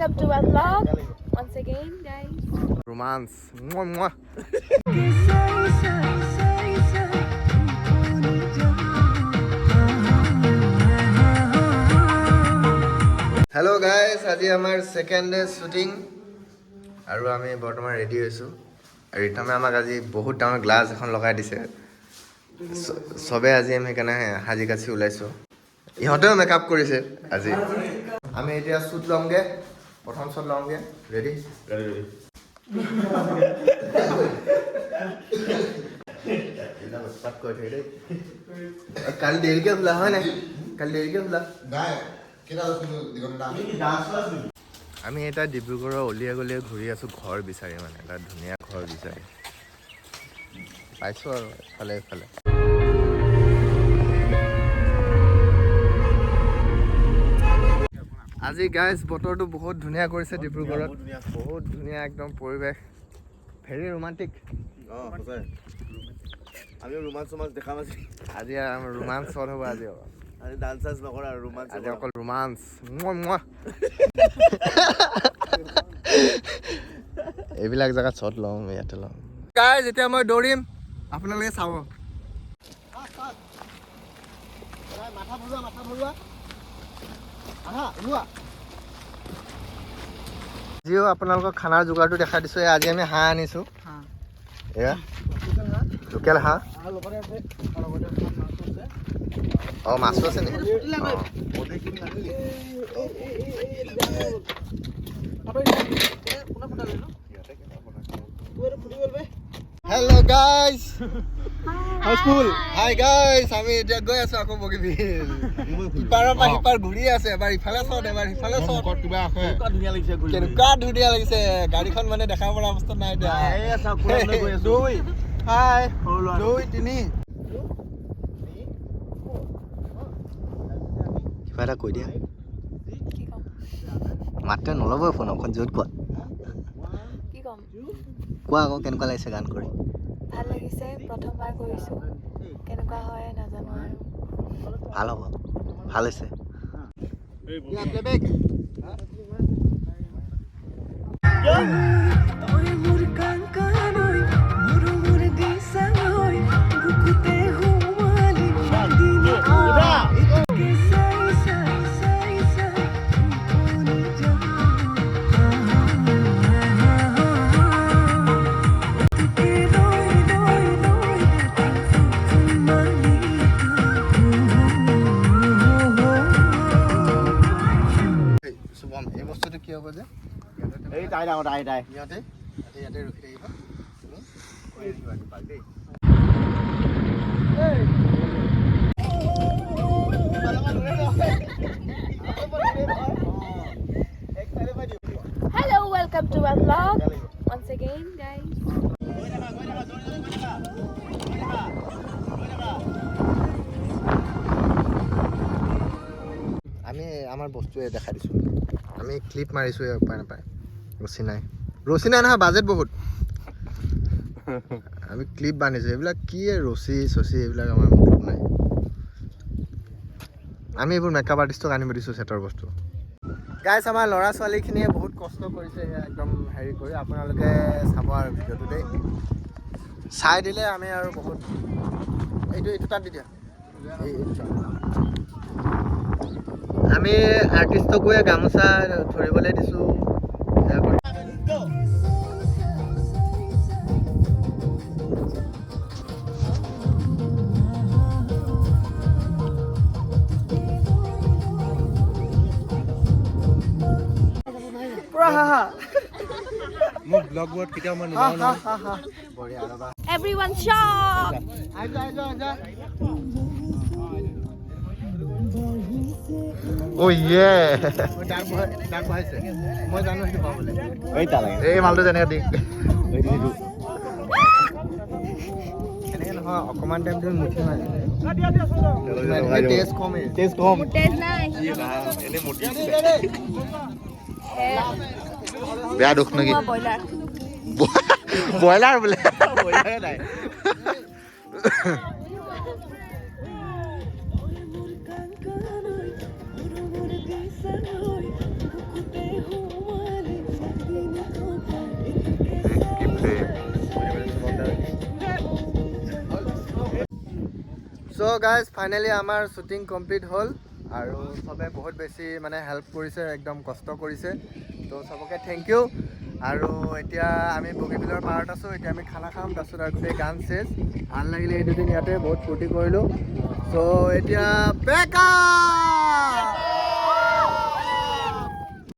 welcome to our vlog. Once again, guys. ৰোমাঞ্চ মুৱা মুৱা hello' guys আজি আমাৰ ছেকেণ্ড ডে শ্বুটিং আৰু আমি বৰ্তমান ৰেডি হৈছোঁ। আৰু ৰিতমে আমাক আজি বহুত ডাঙৰ গ্লাছ এখন লগাই দিছে। চ- চবে আজি আমি সেইকাৰণে সাজি কাচি ওলাইছোঁ। ইহঁতেও মেকআপ কৰিছে আজি। আমি এতিয়া শ্বুট ল'মগৈ। প্ৰথম শ্বট ল'মগৈ ৰেডি কালি দেৰিকৈ খোলা হয় নাই? কালি দেৰিকৈ খোলা আমি এতিয়া ডিব্ৰুগড়ৰ অলিয়ে গলিয়ে ঘূৰি আছোঁ ঘৰ বিচাৰি মানে এটা ধুনীয়া ঘৰ বিচাৰি। পাইছোঁ আৰু এফালে এফালে আজি গাইজ বতৰটো বহুত ধুনীয়া কৰিছে ডিব্ৰুগড়ত। বহুত ধুনীয়া। একদম পৰিৱেশ। ভেৰি ৰোমান্টিক আমি ৰোমাঞ্চ চোমাঞ্চ দেখা নাছিল আজি আমাৰ ৰোমাঞ্চ শ্বট হ'ব আজি আজি ডান্স চান্স নকৰা আৰু ৰোমাঞ্চ আজি অকল ৰোমাঞ্চ। মুৱা মুৱা। এইবিলাক জেগাত শ্বট লওঁ ইয়াতে লওঁ। গাই যেতিয়া মই দৌৰিম। আপোনালোকে চাব। মাথা ভৰোৱা মাথা ভৰোৱা আহা। ওলোৱা যিও আপোনালোকক খানাৰ যোগাৰটো দেখাই দিছোঁ আজি আমি হাঁহ আনিছোঁ এয়া লোকেল হাঁহ অঁ মাছো আছে নেকি হেল্ল' গাইজ হাউচফুল হাই গাইজ আমি এতিয়া গৈ আছো আকৌ বগীবিল। ইপাৰৰ পৰা সিপাৰ ঘূৰি আছে এবাৰ ইফালে চত এবাৰ সিফালে চত কিবা আছে। ধুনীয়া লাগিছে ঘূৰি কেনেকুৱা ধুনীয়া লাগিছে। গাড়ীখন মানে দেখাব পৰা অৱস্থাত নাই এতিয়া। দুই হাই দুই তিনি। কিবা এটা কৈ দিয়া। কি ক'ম মাতে নল'বই ফোন অকণ য'ত কোৱা। কি ক'ম? কোৱা আকৌ কেনেকুৱা লাগিছে গান কৰি। ভালো লাগিছে প্ৰথমবাৰ কৰিছোঁ। কেনেকুৱা হয় নাজানো আৰু। ভালো হ'ব ভালো হৈছে। শুভম যে? এই তাই ডাঙৰ তাই তাই। সিহঁতে ইয়াতে ইয়াতে ৰখি থাকিব। কৰি থাকিবা দেই। Hello, welcome to our vlog. Once again, guys. আমি আমাৰ বস্তুৱে দেখাই দিছোঁ। আমি ক্লিপ মাৰিছোঁ উপায় নাপায়। ৰছী নাই। ৰছী নাই নহয় বাজেট বহুত। আমি ক্লিপ বান্ধিছোঁ এইবিলাক কি ৰছী চচী এইবিলাক আমাৰ মতলব নাই। আমি এইবোৰ মেকআপ আৰ্টিষ্টক আনিব দিছোঁ ছেটৰ বস্তু। গাইছ আমাৰ ল'ৰা ছোৱালীখিনিয়ে বহুত কষ্ট কৰিছে একদম হেৰি কৰি। আপোনালোকে চাব আৰু ভিডিঅ'টো দেই। চাই দিলে আমি আৰু বহুত এইটো এইটো তাত দি দিয়া। আমি আৰ্টিষ্টকোৱে গামোচা ধৰিবলৈ দিছোঁ সেয়া কৰি- মোক ব্লগবোৰত কেতিয়াও মই বঢ়িয়া ৰ'বা Everyone shop! অ' ইয়ে ডাক সেইটো পাবলৈ এই মালটো যেনেকৈ দি এনেকৈ নহয় অকণমান টাইম তুমি মুঠি মাৰি টেষ্ট কমেই। টেষ্ট কম। বেয়া দুখ নেকি? Boiler. ব্ৰইলাৰ। বোলে। গাইজ ফাইনেলি আমাৰ শ্বুটিং কমপ্লিট হ'ল আৰু চবে বহুত বেছি মানে হেল্প কৰিছে, একদম কষ্ট কৰিছে। তো চবকে থেংক ইউ আৰু এতিয়া আমি বগীবিলৰ পাৰত আছোঁ, এতিয়া আমি খানা খাম, তাৰপিছত আৰু গোটেই গান চেজ ভালো লাগিলে এই দুদিন ইয়াতে বহুত ফূৰ্তি কৰিলোঁ। চ' এতিয়া বেক